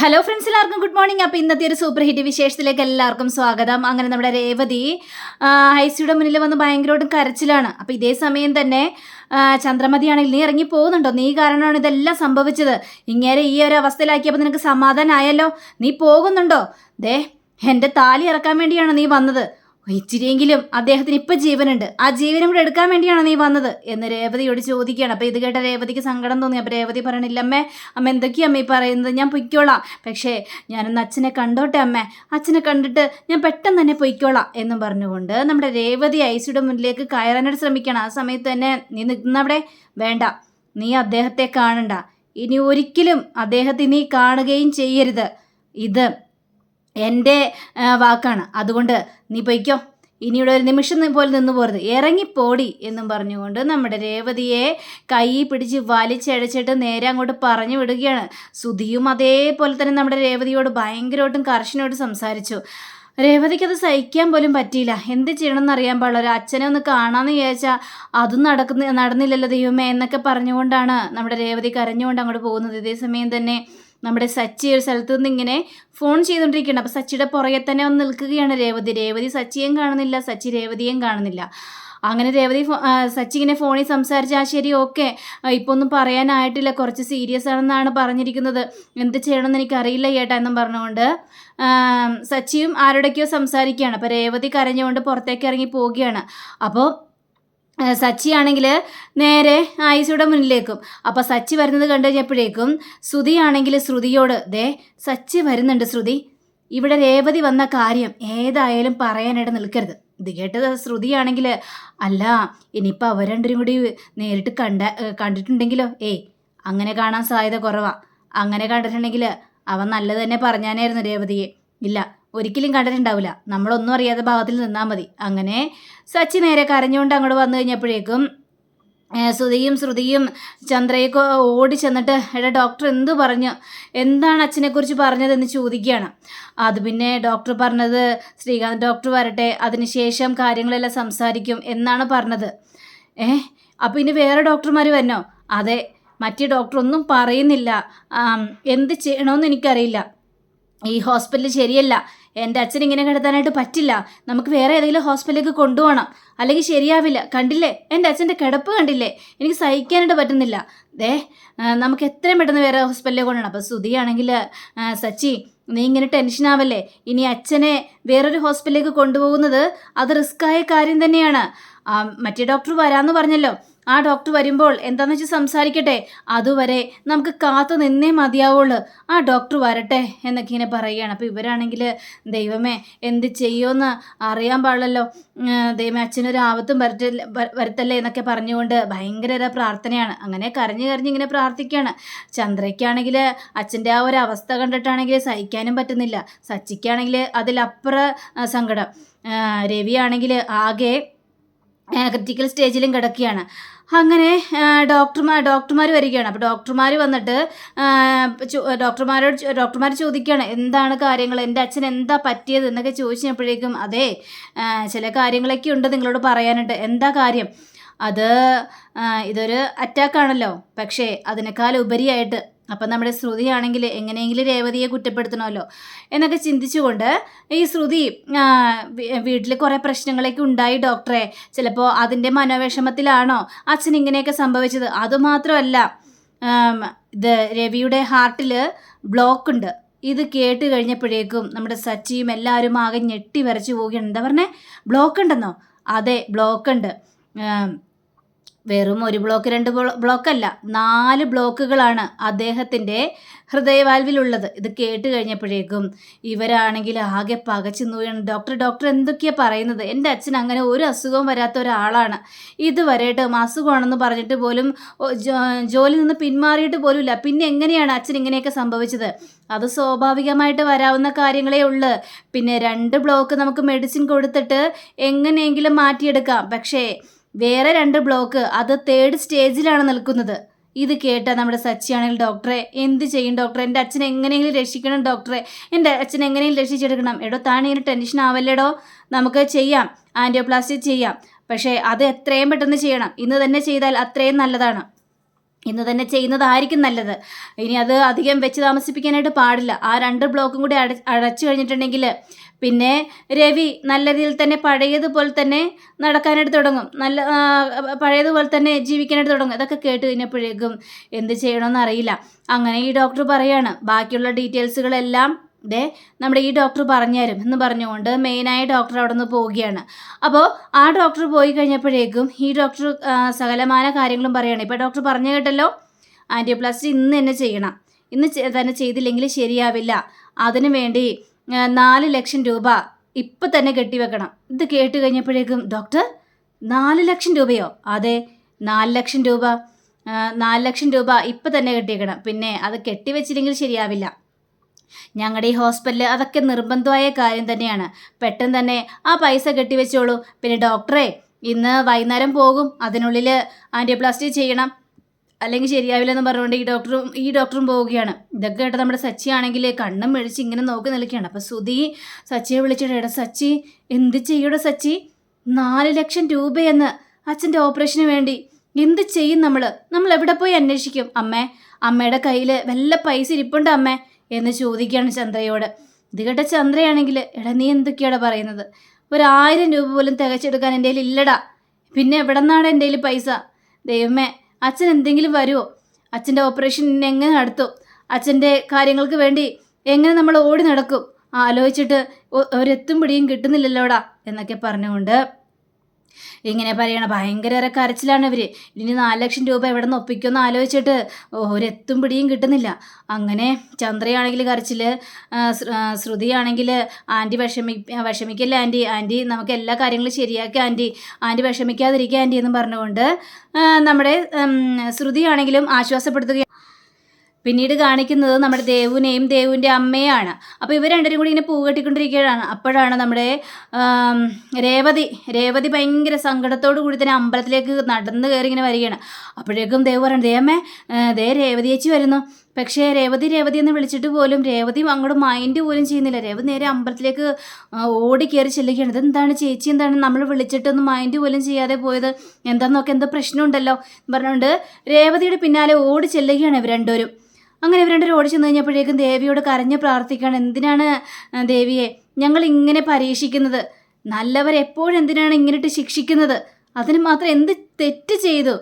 Hello friends എല്ലാവർക്കും good morning അപ്പോൾ ഇന്നത്തെ ഒരു സൂപ്പർ ഹിറ്റ് വിശേഷത്തിലേക്ക് എല്ലാവർക്കും സ്വാഗതം. അങ്ങനെ നമ്മുടെ രേവതി ഐസിയുടെ മുന്നിൽ വന്ന് ഭയങ്കരമായിട്ടും കരച്ചിലാണ്. അപ്പോൾ ഇതേ സമയം തന്നെ ചന്ദ്രമതിയാണെങ്കിൽ നീ ഇറങ്ങി പോകുന്നുണ്ടോ? നീ കാരണമാണ് ഇതെല്ലാം സംഭവിച്ചത്. ഇങ്ങനെ ഈ ഒരു അവസ്ഥയിലാക്കിയപ്പോൾ നിനക്ക് സമാധാനമായല്ലോ നീ പോകുന്നുണ്ടോ? ദേ എന്റെ താലി ഇറക്കാൻ വേണ്ടിയാണ് നീ വന്നത്. ഇച്ചിരിയെങ്കിലും അദ്ദേഹത്തിന് ഇപ്പൊ ജീവനുണ്ട്. ആ ജീവനും കൂടെ എടുക്കാൻ വേണ്ടിയാണ് നീ വന്നത്? എന്ന് രേവതിയോട് ചോദിക്കുകയാണ്. അപ്പൊ ഇത് കേട്ട രേവതിക്ക് സങ്കടം തോന്നി. അപ്പൊ രേവതി പറയണില്ല അമ്മേ അമ്മ എന്തൊക്കെയാ അമ്മ ഈ പറയുന്നത്? ഞാൻ പൊയ്ക്കോളാം. പക്ഷേ ഞാനൊന്ന് അച്ഛനെ കണ്ടോട്ടെ അമ്മേ? അച്ഛനെ കണ്ടിട്ട് ഞാൻ പെട്ടെന്ന് തന്നെ പൊയ്ക്കോളാം എന്നും പറഞ്ഞുകൊണ്ട് നമ്മുടെ രേവതി ഐസിയുടെ മുന്നിലേക്ക് കയറാനായിട്ട് ശ്രമിക്കണം ആ സമയത്ത് തന്നെ നീ നിന്നവിടെ? വേണ്ട. നീ അദ്ദേഹത്തെ കാണണ്ട. ഇനി ഒരിക്കലും അദ്ദേഹത്തെ നീ കാണുകയും ചെയ്യരുത്. ഇത് എന്റെ വാക്കാണ്. അതുകൊണ്ട് നീ പൊയ്ക്കോ. ഇനിയുടെ ഒരു നിമിഷം പോലെ നിന്ന് പോരുത്. ഇറങ്ങിപ്പോടി എന്നും പറഞ്ഞുകൊണ്ട് നമ്മുടെ രേവതിയെ കൈ പിടിച്ച് വലിച്ചഴച്ചിട്ട് നേരെ അങ്ങോട്ട് പറഞ്ഞു വിടുകയാണ്. സുധിയും അതേപോലെ തന്നെ നമ്മുടെ രേവതിയോട് ഭയങ്കരമായിട്ടും കർശനമായിട്ട് സംസാരിച്ചു. രേവതിക്ക് അത് സഹിക്കാൻ പോലും പറ്റിയില്ല. എന്ത് ചെയ്യണമെന്ന് അറിയാൻ പാടില്ല. ഒരു അച്ഛനെ ഒന്ന് കാണാമെന്ന് വിചാരിച്ചാൽ അതും നടക്കുന്ന നടന്നില്ലല്ലോ ദൈവമേ എന്നൊക്കെ പറഞ്ഞുകൊണ്ടാണ് നമ്മുടെ രേവതി കരഞ്ഞുകൊണ്ട് അങ്ങോട്ട് പോകുന്നത്. ഇതേ സമയം തന്നെ നമ്മുടെ സച്ചി ഒരു സ്ഥലത്ത് നിന്ന് ഇങ്ങനെ ഫോൺ ചെയ്തുകൊണ്ടിരിക്കുകയാണ് അപ്പോൾ സച്ചിയുടെ പുറകെ തന്നെ വന്ന് നിൽക്കുകയാണ് രേവതി. രേവതി സച്ചിയും കാണുന്നില്ല. സച്ചി രേവതിയും കാണുന്നില്ല. അങ്ങനെ രേവതി സച്ചി ഇങ്ങനെ ഫോണിൽ സംസാരിച്ച് ആ ശരി ഓക്കെ ഇപ്പോൾ ഒന്നും പറയാനായിട്ടില്ല. കുറച്ച് സീരിയസ് ആണെന്നാണ് പറഞ്ഞിരിക്കുന്നത്. എന്ത് ചെയ്യണമെന്ന് എനിക്കറിയില്ല ചേട്ടാ എന്നും പറഞ്ഞുകൊണ്ട് സച്ചിയും ആരുടെക്കോ സംസാരിക്കുകയാണ്. അപ്പോൾ രേവതി കരഞ്ഞുകൊണ്ട് പുറത്തേക്ക് ഇറങ്ങി പോവുകയാണ്. അപ്പോൾ സച്ചി ആണെങ്കിൽ നേരെ ആയിസയുടെ മുന്നിലേക്കും. അപ്പോൾ സച്ചി വരുന്നത് കണ്ടു കഴിഞ്ഞപ്പോഴേക്കും ശ്രുതി ആണെങ്കിൽ ശ്രുതിയോട് ദേ സച്ചി വരുന്നുണ്ട് ശ്രുതി. ഇവിടെ രേവതി വന്ന കാര്യം ഏതായാലും പറയാനായിട്ട് നിൽക്കരുത്. ഇത് കേട്ടത് ശ്രുതിയാണെങ്കിൽ അല്ല ഇനിയിപ്പോൾ അവർ രണ്ടും കൂടി നേരിട്ട് കണ്ട കണ്ടിട്ടുണ്ടെങ്കിലോ? ഏയ് അങ്ങനെ കാണാൻ സാധ്യത കുറവാ. അങ്ങനെ കണ്ടിട്ടുണ്ടെങ്കിൽ അവൻ നല്ലത് തന്നെ പറഞ്ഞാനായിരുന്നു രേവതിയെ. ഇല്ല ഒരിക്കലും കണ്ടിട്ടുണ്ടാവില്ല. നമ്മളൊന്നും അറിയാത്ത ഭാഗത്തിൽ നിന്നാൽ മതി. അങ്ങനെ സച്ചി നേരെ കരഞ്ഞുകൊണ്ട് അങ്ങോട്ട് വന്നു കഴിഞ്ഞപ്പോഴേക്കും ശ്രുതിയും ശ്രുതിയും ചന്ദ്രയൊക്കെ ഓടി ചെന്നിട്ട് എടാ ഡോക്ടർ എന്ത് പറഞ്ഞു? എന്താണ് അച്ഛനെക്കുറിച്ച് പറഞ്ഞതെന്ന് ചോദിക്കുകയാണ്. അത് പിന്നെ ഡോക്ടർ പറഞ്ഞത് ശ്രീകാന്ത് ഡോക്ടർ വരട്ടെ അതിനുശേഷം കാര്യങ്ങളെല്ലാം സംസാരിക്കും എന്നാണ് പറഞ്ഞത്. ഏ അപ്പോൾ ഇനി വേറെ ഡോക്ടർമാർ വരണോ? അതെ മറ്റേ ഡോക്ടർ ഒന്നും പറയുന്നില്ല. എന്ത് ചെയ്യണമെന്ന് എനിക്കറിയില്ല. ഈ ഹോസ്പിറ്റൽ ശരിയല്ല. എന്റെ അച്ഛൻ ഇങ്ങനെ കിടത്താനായിട്ട് പറ്റില്ല. നമുക്ക് വേറെ ഏതെങ്കിലും ഹോസ്പിറ്റലിലേക്ക് കൊണ്ടുപോകണം. അല്ലെങ്കിൽ ശരിയാവില്ല. കണ്ടില്ലേ? എന്റെ അച്ഛന്റെ കിടപ്പ് കണ്ടില്ലേ? എനിക്ക് സഹിക്കാനായിട്ട് പറ്റുന്നില്ല. ദേ നമുക്ക് എത്രയും പെട്ടെന്ന് വേറെ ഹോസ്പിറ്റലിലേക്ക് കൊണ്ടുപോകണം. അപ്പോൾ സുധിയാണെങ്കിൽ സച്ചി നീ ഇങ്ങനെ ടെൻഷനാവല്ലേ ഇനി അച്ഛനെ വേറൊരു ഹോസ്പിറ്റലിലേക്ക് കൊണ്ടുപോകുന്നത് അത് റിസ്ക്കായ കാര്യം തന്നെയാണ്. മറ്റേ ഡോക്ടർ വരാമെന്ന് പറഞ്ഞല്ലോ. ആ ഡോക്ടർ വരുമ്പോൾ എന്താണെന്ന് വെച്ചാൽ സംസാരിക്കട്ടെ? അതുവരെ നമുക്ക് കാത്തു നിന്നേ മതിയാവുള്ളൂ. ആ ഡോക്ടർ വരട്ടെ എന്നൊക്കെ ഇങ്ങനെ പറയുകയാണ്. അപ്പോൾ ഇവരാണെങ്കിൽ ദൈവമേ എന്ത് ചെയ്യുമെന്ന് അറിയാൻ പാടില്ലല്ലോ. ദൈവമേ അച്ഛനൊരു ആപത്തും വരട്ടില്ല വരുത്തല്ലേ എന്നൊക്കെ പറഞ്ഞുകൊണ്ട് ഭയങ്കര ഒരു പ്രാർത്ഥനയാണ്. അങ്ങനെ കരഞ്ഞ് കരഞ്ഞ് ഇങ്ങനെ പ്രാർത്ഥിക്കുകയാണ്. ചന്ദ്രയ്ക്കാണെങ്കിൽ അച്ഛന്റെ ആ ഒരു അവസ്ഥ കണ്ടിട്ടാണെങ്കിൽ സഹിക്കാനും പറ്റുന്നില്ല. സച്ചിക്കാണെങ്കിൽ അതിലപ്പുറ സങ്കടം. രവിയാണെങ്കിൽ ആകെ ക്രിറ്റിക്കൽ സ്റ്റേജിലും കിടക്കുകയാണ്. അങ്ങനെ ഡോക്ടർമാർ ഡോക്ടർമാർ വരികയാണ്. അപ്പോൾ ഡോക്ടർമാർ വന്നിട്ട് ഡോക്ടർമാരോട് ഡോക്ടർമാർ ചോദിക്കുകയാണ് എന്താണ് കാര്യങ്ങൾ? എന്റെ അച്ഛൻ എന്താ പറ്റിയത്? എന്നൊക്കെ ചോദിച്ചപ്പോഴേക്കും അതെ ചില കാര്യങ്ങളൊക്കെ ഉണ്ട് നിങ്ങളോട് പറയാനുണ്ട്. എന്താ കാര്യം? അത് ഇതൊരു അറ്റാക്കാണല്ലോ പക്ഷേ അതിനേക്കാൾ ഉപരിയായിട്ട് അപ്പം നമ്മുടെ ശ്രുതിയാണെങ്കിൽ എങ്ങനെയെങ്കിലും രേവതിയെ കുറ്റപ്പെടുത്തണമല്ലോ എന്നൊക്കെ ചിന്തിച്ചുകൊണ്ട് ഈ ശ്രുതി വീട്ടിൽ കുറേ പ്രശ്നങ്ങളൊക്കെ ഉണ്ടായി ഡോക്ടറെ. ചിലപ്പോൾ അതിന്റെ മനോവിഷമത്തിലാണോ അച്ഛൻ ഇങ്ങനെയൊക്കെ സംഭവിച്ചത്? അതുമാത്രമല്ല ഇത് രവിയുടെ ഹാർട്ടിൽ ബ്ലോക്ക് ഉണ്ട്. ഇത് കേട്ട് കഴിഞ്ഞപ്പോഴേക്കും നമ്മുടെ സച്ചിയും എല്ലാവരും ആകെ ഞെട്ടി വരച്ചു പോവുകയാണ്. എന്താ പറഞ്ഞേ? ബ്ലോക്ക് ഉണ്ടെന്നോ? അതെ ബ്ലോക്ക് ഉണ്ട്. വെറും ഒരു ബ്ലോക്ക് രണ്ട് ബ്ലോ- ബ്ലോക്കല്ല നാല് ബ്ലോക്കുകളാണ് അദ്ദേഹത്തിന്റെ ഹൃദയവാൽവിലുള്ളത്. ഇത് കേട്ട് കഴിഞ്ഞപ്പോഴേക്കും ഇവരാണെങ്കിൽ ആകെ പകച്ചു നോയാണ് ഡോക്ടർ ഡോക്ടർ എന്തൊക്കെയാണ് പറയുന്നത്? എന്റെ അച്ഛൻ അങ്ങനെ ഒരു അസുഖവും വരാത്ത ഒരാളാണ്. ഇതുവരെയായിട്ടും അസുഖമാണെന്ന് പറഞ്ഞിട്ട് പോലും ജോലി നിന്ന് പിന്മാറിയിട്ട് പോലുമില്ല. പിന്നെ എങ്ങനെയാണ് അച്ഛൻ ഇങ്ങനെയൊക്കെ സംഭവിച്ചത്? അത് സ്വാഭാവികമായിട്ട് വരാവുന്ന കാര്യങ്ങളേ ഉള്ളൂ. പിന്നെ രണ്ട് ബ്ലോക്ക് നമുക്ക് മെഡിസിൻ കൊടുത്തിട്ട് എങ്ങനെയെങ്കിലും മാറ്റിയെടുക്കാം. പക്ഷേ വേറെ രണ്ട് ബ്ലോക്ക് അത് തേർഡ് സ്റ്റേജിലാണ് നിൽക്കുന്നത്. ഇത് കേട്ട നമ്മുടെ സച്ചിയാണെങ്കിൽ ഡോക്ടറെ എന്ത് ചെയ്യും ഡോക്ടറെ? എന്റെ അച്ഛനെ എങ്ങനെയെങ്കിലും രക്ഷിക്കണം ഡോക്ടറെ. എന്റെ അച്ഛനെ എങ്ങനെയെങ്കിലും രക്ഷിച്ചെടുക്കണം. എടോ താൻ ഇങ്ങനെ ടെൻഷൻ ആവല്ലേടോ? നമുക്ക് ചെയ്യാം. ആന്റിയോപ്ലാസ്റ്റി ചെയ്യാം. പക്ഷേ അത് എത്രയും പെട്ടെന്ന് ചെയ്യണം. ഇന്ന് തന്നെ ചെയ്താൽ അത്രയും നല്ലതാണ്. ഇന്ന് തന്നെ ചെയ്യുന്നതായിരിക്കും നല്ലത്. ഇനി അത് അധികം വെച്ച് താമസിപ്പിക്കാനായിട്ട് പാടില്ല. ആ രണ്ട് ബ്ലോക്കും കൂടി അട അടച്ചു കഴിഞ്ഞിട്ടുണ്ടെങ്കിൽ പിന്നെ രവി നല്ല രീതിയിൽ തന്നെ പഴയതുപോലെ തന്നെ നടക്കാനായിട്ട് തുടങ്ങും. നല്ല പഴയതുപോലെ തന്നെ ജീവിക്കാനായിട്ട് തുടങ്ങും. ഇതൊക്കെ കേട്ട് കഴിഞ്ഞപ്പോഴേക്കും എന്ത് ചെയ്യണമെന്ന് അറിയില്ല. അങ്ങനെ ഈ ഡോക്ടർ പറയാണ് ബാക്കിയുള്ള ഡീറ്റെയിൽസുകളെല്ലാം ദേ നമ്മുടെ ഈ ഡോക്ടർ പറഞ്ഞുതരും എന്ന് പറഞ്ഞുകൊണ്ട് മെയിനായ ഡോക്ടർ അവിടെ നിന്ന് പോവുകയാണ്. അപ്പോൾ ആ ഡോക്ടർ പോയി കഴിഞ്ഞപ്പോഴേക്കും ഈ ഡോക്ടർ സകലമായ കാര്യങ്ങളും പറയുകയാണ് ഇപ്പോൾ ഡോക്ടർ പറഞ്ഞു കേട്ടല്ലോ ആന്റിയോപ്ലാസ്റ്റി ഇന്ന് തന്നെ ചെയ്യണം. ഇന്ന് തന്നെ ചെയ്തില്ലെങ്കിൽ ശരിയാവില്ല. അതിനു വേണ്ടി നാല് ലക്ഷം രൂപ ഇപ്പം തന്നെ കെട്ടിവെക്കണം. ഇത് കേട്ട് കഴിഞ്ഞപ്പോഴേക്കും ഡോക്ടർ നാല് ലക്ഷം രൂപയോ? അതെ നാല് ലക്ഷം രൂപ. നാല് ലക്ഷം രൂപ ഇപ്പം തന്നെ കെട്ടിവെക്കണം. പിന്നെ അത് കെട്ടിവെച്ചില്ലെങ്കിൽ ശരിയാവില്ല. ഞങ്ങളുടെ ഈ ഹോസ്പിറ്റലിൽ അതൊക്കെ നിർബന്ധമായ കാര്യം തന്നെയാണ്. പെട്ടെന്ന് തന്നെ ആ പൈസ കെട്ടിവെച്ചോളൂ. പിന്നെ ഡോക്ടറെ ഇന്ന് വൈകുന്നേരം പോകും. അതിനുള്ളിൽ ആന്റിയോപ്ലാസ്റ്റി ചെയ്യണം. അല്ലെങ്കിൽ ശരിയാവില്ലെന്ന് പറഞ്ഞുകൊണ്ട് ഈ ഡോക്ടറും ഈ ഡോക്ടറും പോവുകയാണ്. ഇതൊക്കെ കേട്ട് നമ്മുടെ സച്ചി ആണെങ്കിൽ കണ്ണും മെഴിച്ച് ഇങ്ങനെ നോക്കി നിൽക്കുകയാണ്. അപ്പോൾ സുധി സച്ചിയെ വിളിച്ചിട്ട് എടാ സച്ചി എന്ത് ചെയ്യൂടെ സച്ചി? നാല് ലക്ഷം രൂപയെന്ന് അച്ഛന്റെ ഓപ്പറേഷന് വേണ്ടി എന്ത് ചെയ്യും നമ്മൾ നമ്മൾ എവിടെ പോയി അന്വേഷിക്കും? അമ്മേ അമ്മയുടെ കയ്യിൽ വല്ല പൈസ ഇരിപ്പുണ്ട് അമ്മേ? എന്ന് ചോദിക്കുകയാണ് ചന്ദ്രയോട്. ഇത് കേട്ട ചന്ദ്രയാണെങ്കിൽ എടാ നീ എന്തൊക്കെയാണ് പറയുന്നത്? ഒരു ഒരായിരം രൂപ പോലും തികച്ചെടുക്കാൻ എന്റെ കയ്യിൽ ഇല്ലടാ. പിന്നെ എവിടെ നിന്നാണ് എന്റെ കയ്യിൽ പൈസ? ദൈവമേ അച്ഛൻ എന്തെങ്കിലും വരുമോ അച്ഛന്റെ ഓപ്പറേഷൻ എങ്ങനെ നടത്തും? അച്ഛന്റെ കാര്യങ്ങൾക്ക് വേണ്ടി എങ്ങനെ നമ്മൾ ഓടി നടക്കും? ആലോചിച്ചിട്ട് ഒരെത്തും പിടിയും കിട്ടുന്നില്ലല്ലോടാ? എന്നൊക്കെ പറഞ്ഞുകൊണ്ട് ഇങ്ങനെ പറയണ ഭയങ്കര കരച്ചിലാണ് ഇവർ ഇനി നാല് ലക്ഷം രൂപ എവിടെ നിന്ന് ഒപ്പിക്കുമെന്ന് ആലോചിച്ചിട്ട് ഒരെത്തും പിടിയും കിട്ടുന്നില്ല. അങ്ങനെ ചന്ദ്രയാണെങ്കിൽ കരച്ചിൽ ശ്രുതിയാണെങ്കിൽ ആന്റി വിഷമി വിഷമിക്കല്ല ആന്റി ആന്റി നമുക്ക് എല്ലാ കാര്യങ്ങളും ശരിയാക്കുക ആന്റി ആന്റി വിഷമിക്കാതിരിക്കുക ആന്റി എന്നും പറഞ്ഞുകൊണ്ട് നമ്മുടെ ശ്രുതിയാണെങ്കിലും ആശ്വാസപ്പെടുത്തുക പിന്നീട് കാണിക്കുന്നത് നമ്മുടെ ദേവുനെയും ദേവുവിന്റെ അമ്മയാണ്. അപ്പോൾ ഇവർ രണ്ടരും കൂടി ഇങ്ങനെ പൂകെട്ടിക്കൊണ്ടിരിക്കുകയാണ് അപ്പോഴാണ് നമ്മുടെ രേവതി രേവതി ഭയങ്കര സങ്കടത്തോടു കൂടി തന്നെ അമ്പലത്തിലേക്ക് നടന്നു കയറി ഇങ്ങനെ വരികയാണ്. അപ്പോഴേക്കും ദേവ് പറയണം ദേ അമ്മേ ദേ രേവതി ചേച്ചി വരുന്നു. പക്ഷേ രേവതി രേവതി എന്ന് വിളിച്ചിട്ട് പോലും രേവതി അങ്ങോട്ട് മൈൻഡ് പോലും ചെയ്യുന്നില്ല. രേവതി നേരെ അമ്പലത്തിലേക്ക് ഓടി കയറി ചെല്ലുകയാണ്. ഇതെന്താണ് ചേച്ചി? എന്താണ് നമ്മൾ വിളിച്ചിട്ടൊന്നും മൈൻഡ് പോലും ചെയ്യാതെ പോയത്? എന്താണെന്നൊക്കെ എന്തോ പ്രശ്നമുണ്ടല്ലോ? പറഞ്ഞുകൊണ്ട് രേവതിയുടെ പിന്നാലെ ഓടി ചെല്ലുകയാണ് ഇവർ രണ്ടുപേരും. അങ്ങനെ ഇവർ രണ്ടുപേരും ഓടി കഴിഞ്ഞപ്പോഴേക്കും ദേവിയോട് കരഞ്ഞ് പ്രാർത്ഥിക്കുകയാണ്. എന്തിനാണ് ദേവിയെ? ഞങ്ങൾ ഇങ്ങനെ പരീക്ഷിക്കുന്നത് നല്ലവരെപ്പോഴും എന്തിനാണ് ഇങ്ങനെയിട്ട് ശിക്ഷിക്കുന്നത്? അതിന് മാത്രം എന്ത് തെറ്റ് ചെയ്തു?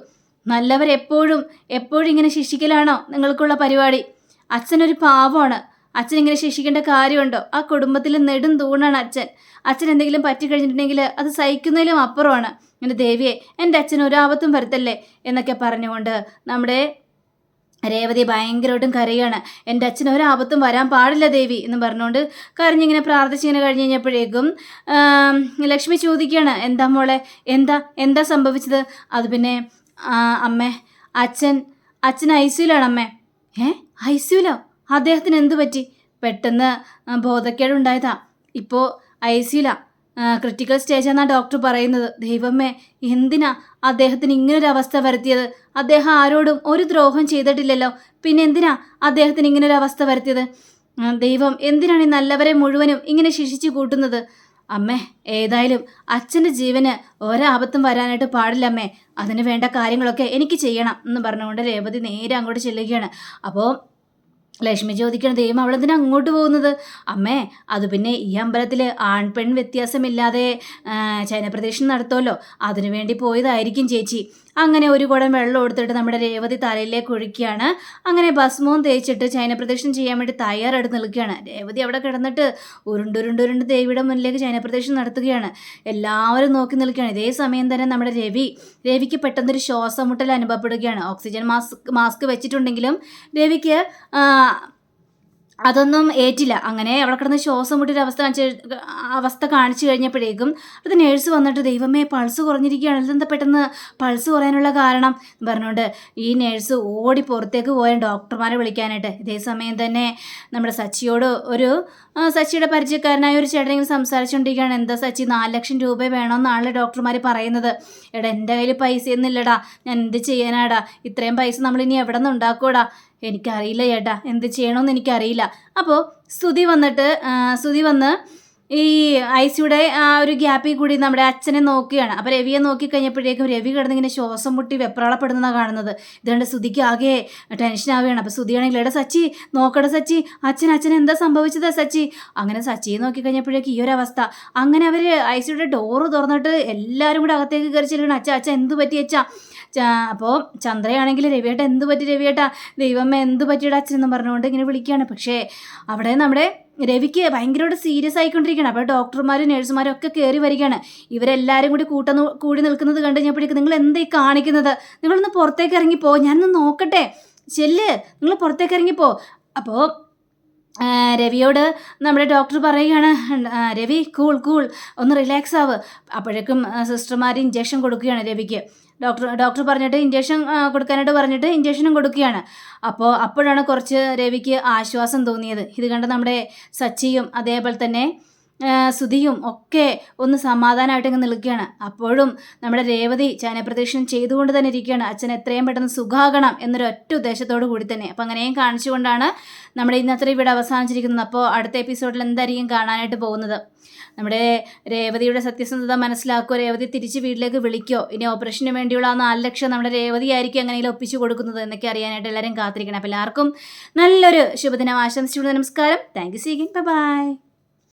നല്ലവരെപ്പോഴും എപ്പോഴും ഇങ്ങനെ ശിക്ഷിക്കലാണോ നിങ്ങൾക്കുള്ള പരിപാടി? അച്ഛനൊരു പാവമാണ്. അച്ഛൻ ഇങ്ങനെ ശിക്ഷിക്കേണ്ട കാര്യമുണ്ടോ? ആ കുടുംബത്തിൽ നെടും തൂണാണ് അച്ഛൻ. അച്ഛൻ എന്തെങ്കിലും പറ്റിക്കഴിഞ്ഞിട്ടുണ്ടെങ്കിൽ അത് സഹിക്കുന്നതിലും അപ്പുറമാണ്. എന്റെ ദേവിയെ എന്റെ അച്ഛൻ ഒരാപത്തും വരുത്തല്ലേ? എന്നൊക്കെ പറഞ്ഞുകൊണ്ട് നമ്മുടെ രേവതി ഭയങ്കരമായിട്ടും കരയാണ്. എന്റെ അച്ഛന് ഒരാപത്തും വരാൻ പാടില്ല ദേവി എന്ന് പറഞ്ഞുകൊണ്ട് കരഞ്ഞിങ്ങനെ പ്രാർത്ഥിച്ചിങ്ങനെ കഴിഞ്ഞ് കഴിഞ്ഞപ്പോഴേക്കും ലക്ഷ്മി ചോദിക്കുകയാണ് എന്താ മോളെ എന്താ എന്താ സംഭവിച്ചത്? അത് പിന്നെ അമ്മേ അച്ഛൻ അച്ഛൻ ഐ സിയിലാണ് അമ്മേ. ഏ ഐ സിയിലോ അദ്ദേഹത്തിന് എന്തു പറ്റി? പെട്ടെന്ന് ബോധക്കേടുണ്ടായതാ. ഇപ്പോൾ ഐ സിയിലാണ് ക്രിട്ടിക്കൽ സ്റ്റേജ് എന്നാണ് ഡോക്ടർ പറയുന്നത്. ദൈവമേ എന്തിനാ അദ്ദേഹത്തിന് ഇങ്ങനൊരു അവസ്ഥ വരുത്തിയത്? അദ്ദേഹം ആരോടും ഒരു ദ്രോഹം ചെയ്തിട്ടില്ലല്ലോ. പിന്നെ എന്തിനാ അദ്ദേഹത്തിന് ഇങ്ങനൊരു അവസ്ഥ വരുത്തിയത് ദൈവം എന്തിനാണ് ഈ നല്ലവരെ മുഴുവനും ഇങ്ങനെ ശിക്ഷിച്ചു കൂട്ടുന്നത്? അമ്മേ ഏതായാലും അച്ഛന്റെ ജീവന് ഒരാപത്തും വരാനായിട്ട് പാടില്ലമ്മേ അതിന് വേണ്ട കാര്യങ്ങളൊക്കെ എനിക്ക് ചെയ്യണം എന്ന് പറഞ്ഞുകൊണ്ട് രേവതി നേരെ അങ്ങോട്ട് ചെല്ലുകയാണ്. അപ്പോൾ ലക്ഷ്മി ചോദിക്കണം ദൈവം അവളെന്തിനാ അങ്ങോട്ട് പോകുന്നത്? അമ്മേ അത് പിന്നെ ഈ അമ്പലത്തിൽ ആൺ പെൺ വ്യത്യാസമില്ലാതെ ആ, ചൈനപ്രദക്ഷിണം നടത്തുമല്ലോ അതിനു വേണ്ടി പോയതായിരിക്കും ചേച്ചി. അങ്ങനെ ഒരു കുടം വെള്ളം എടുത്തിട്ട് നമ്മുടെ രേവതി തലയിലേക്ക് ഒഴിക്കുകയാണ് അങ്ങനെ ഭസ്മവും തേച്ചിട്ട് ചൈനപ്രദക്ഷിണം ചെയ്യാൻ വേണ്ടി തയ്യാറെടുത്ത് നിൽക്കുകയാണ്. രേവതി അവിടെ കിടന്നിട്ട് ഉരുണ്ടുരുണ്ടുരുണ്ട് ദേവിയുടെ മുന്നിലേക്ക് ചൈനപ്രദക്ഷിണം നടത്തുകയാണ്. എല്ലാവരും നോക്കി നിൽക്കുകയാണ്. ഇതേ സമയം തന്നെ നമ്മുടെ രവി രവിക്ക് പെട്ടെന്നൊരു ശ്വാസം മുട്ടൽ അനുഭവപ്പെടുകയാണ്. ഓക്സിജൻ മാസ്ക് മാസ്ക് വെച്ചിട്ടുണ്ടെങ്കിലും രവിക്ക് അതൊന്നും ഏറ്റില്ല. അങ്ങനെ അവിടെ കിടന്ന് ശ്വാസം മുട്ടിയൊരു അവസ്ഥ അവസ്ഥ കാണിച്ചു കഴിഞ്ഞപ്പോഴേക്കും അത് നേഴ്സ് വന്നിട്ട് ദൈവമേ പൾസ് കുറഞ്ഞിരിക്കുകയാണ്. ഇതെന്താ പെട്ടെന്ന് പൾസ് കുറയാനുള്ള കാരണം? എന്ന് പറഞ്ഞുകൊണ്ട് ഈ നേഴ്സ് ഓടി പുറത്തേക്ക് പോയ ഡോക്ടർമാരെ വിളിക്കാനായിട്ട്. ഇതേ സമയം തന്നെ നമ്മുടെ സച്ചിയോട് ഒരു സച്ചിയുടെ പരിചയക്കാരനായ ഒരു ചേട്ടൻ സംസാരിച്ചുകൊണ്ടിരിക്കുകയാണ്. എന്താ സച്ചി നാല് ലക്ഷം രൂപ വേണമെന്നാണല്ലോ ഡോക്ടർമാർ പറയുന്നത്. എടാ എന്റെ കയ്യിൽ പൈസയൊന്നും ഇല്ലടാ. ഞാൻ എന്ത് ചെയ്യാനാടാ? ഇത്രയും പൈസ നമ്മൾ ഇനി എവിടെ നിന്ന് ഉണ്ടാക്കൂടാ എനിക്കറിയില്ല ചേട്ടാ എന്ത് ചെയ്യണമെന്ന് എനിക്കറിയില്ല. അപ്പോൾ സ്തുതി വന്നിട്ട് സ്തുതി വന്ന് ഈ ഐസിയുടെ ആ ഒരു ഗ്യാപ്പിൽ കൂടി നമ്മുടെ അച്ഛനെ നോക്കുകയാണ്. അപ്പോൾ രവിയെ നോക്കി കഴിഞ്ഞപ്പോഴേക്കും രവി കിടന്നിങ്ങനെ ശ്വാസം മുട്ടി വെപ്രാളപ്പെടുന്നതാണ് കാണുന്നത്. ഇതുകൊണ്ട് സുധിക്ക് ആകെ ടെൻഷൻ ആവുകയാണ്. അപ്പോൾ സുധിയാണെങ്കിൽ എടാ സച്ചി നോക്കട സച്ചി അച്ഛൻ അച്ഛൻ എന്താ സംഭവിച്ചതാ സച്ചി? അങ്ങനെ സച്ചിയെ നോക്കി കഴിഞ്ഞപ്പോഴേക്കും ഈ ഒരു അവസ്ഥ. അങ്ങനെ അവർ ഐസിയുടെ ഡോറ് തുറന്നിട്ട് എല്ലാവരും കൂടെ അകത്തേക്ക് കയറി ചെല്ലുകയാണ്. അച്ഛ അച്ഛൻ എന്ത് പറ്റി അച്ഛ? അപ്പോൾ ചന്ദ്രയാണെങ്കിൽ രവിയേട്ട എന്ത് പറ്റി രവിയേട്ട? ദൈവമ്മ എന്ത് പറ്റിയുടെ അച്ഛനെന്ന് പറഞ്ഞുകൊണ്ട് ഇങ്ങനെ വിളിക്കുകയാണ്. പക്ഷേ അവിടെ നമ്മുടെ രവിക്ക് ഭയങ്കരമായിട്ട് സീരിയസ് ആയിക്കൊണ്ടിരിക്കുകയാണ്. അപ്പോൾ ഡോക്ടർമാരും നഴ്സുമാരും ഒക്കെ കയറി വരികയാണ്. ഇവരെല്ലാവരും കൂടി കൂട്ടുന്ന കൂടി നിൽക്കുന്നത് കണ്ട് കഴിഞ്ഞപ്പോഴേക്ക് നിങ്ങൾ എന്തായി കാണിക്കുന്നത്? നിങ്ങളൊന്ന് പുറത്തേക്ക് ഇറങ്ങിപ്പോ. ഞാനൊന്ന് നോക്കട്ടെ. ചെല്ല്. നിങ്ങൾ പുറത്തേക്ക് ഇറങ്ങിപ്പോ. അപ്പോൾ രവിയോട് നമ്മുടെ ഡോക്ടർ പറയുകയാണ് രവി കൂൾ കൂൾ ഒന്ന് റിലാക്സ് ആവ്. അപ്പോഴേക്കും സിസ്റ്റർമാർ ഇഞ്ചക്ഷൻ കൊടുക്കുകയാണ് രവിക്ക്. ഡോക്ടർ ഡോക്ടർ പറഞ്ഞിട്ട് ഇഞ്ചക്ഷൻ കൊടുക്കാനായിട്ട് പറഞ്ഞിട്ട് ഇഞ്ചക്ഷനും കൊടുക്കുകയാണ്. അപ്പോൾ അപ്പോഴാണ് കുറച്ച് രവിക്ക് ആശ്വാസം തോന്നിയത്. ഇത് കണ്ട് നമ്മുടെ സച്ചിയും അതേപോലെ തന്നെ സുധിയും ഒക്കെ ഒന്ന് സമാധാനമായിട്ട് ഇങ്ങ് നിൽക്കുകയാണ്. അപ്പോഴും നമ്മുടെ രേവതി ചാനപ്രദക്ഷിണം ചെയ്തുകൊണ്ട് തന്നെ ഇരിക്കുകയാണ്. അച്ഛൻ എത്രയും പെട്ടെന്ന് സുഖാകണം എന്നൊരു ഒറ്റ ഉദ്ദേശത്തോടു കൂടി തന്നെ. അപ്പം അങ്ങനെയും കാണിച്ചുകൊണ്ടാണ് നമ്മുടെ ഇന്നത്തെ ഇവിടെ അവസാനിച്ചിരിക്കുന്നത്. അപ്പോൾ അടുത്ത എപ്പിസോഡിൽ എന്തായിരിക്കും കാണാനായിട്ട് പോകുന്നത്? നമ്മുടെ രേവതിയുടെ സത്യസന്ധത മനസ്സിലാക്കുമോ രേവതി തിരിച്ച് വീട്ടിലേക്ക് വിളിക്കോ? ഇനി ഓപ്പറേഷന് വേണ്ടിയുള്ള ആ നാല് ലക്ഷം നമ്മുടെ രേവതി ആയിരിക്കും എങ്ങനെയെങ്കിലും ഒപ്പിച്ചു കൊടുക്കുന്നത് എന്നൊക്കെ അറിയാനായിട്ട് എല്ലാവരും കാത്തിരിക്കണം. അപ്പോൾ എല്ലാവർക്കും നല്ലൊരു ശുഭദിനം. ആശംസിച്ചുകൊണ്ട് നമസ്കാരം. Thank you സീഗിൻ by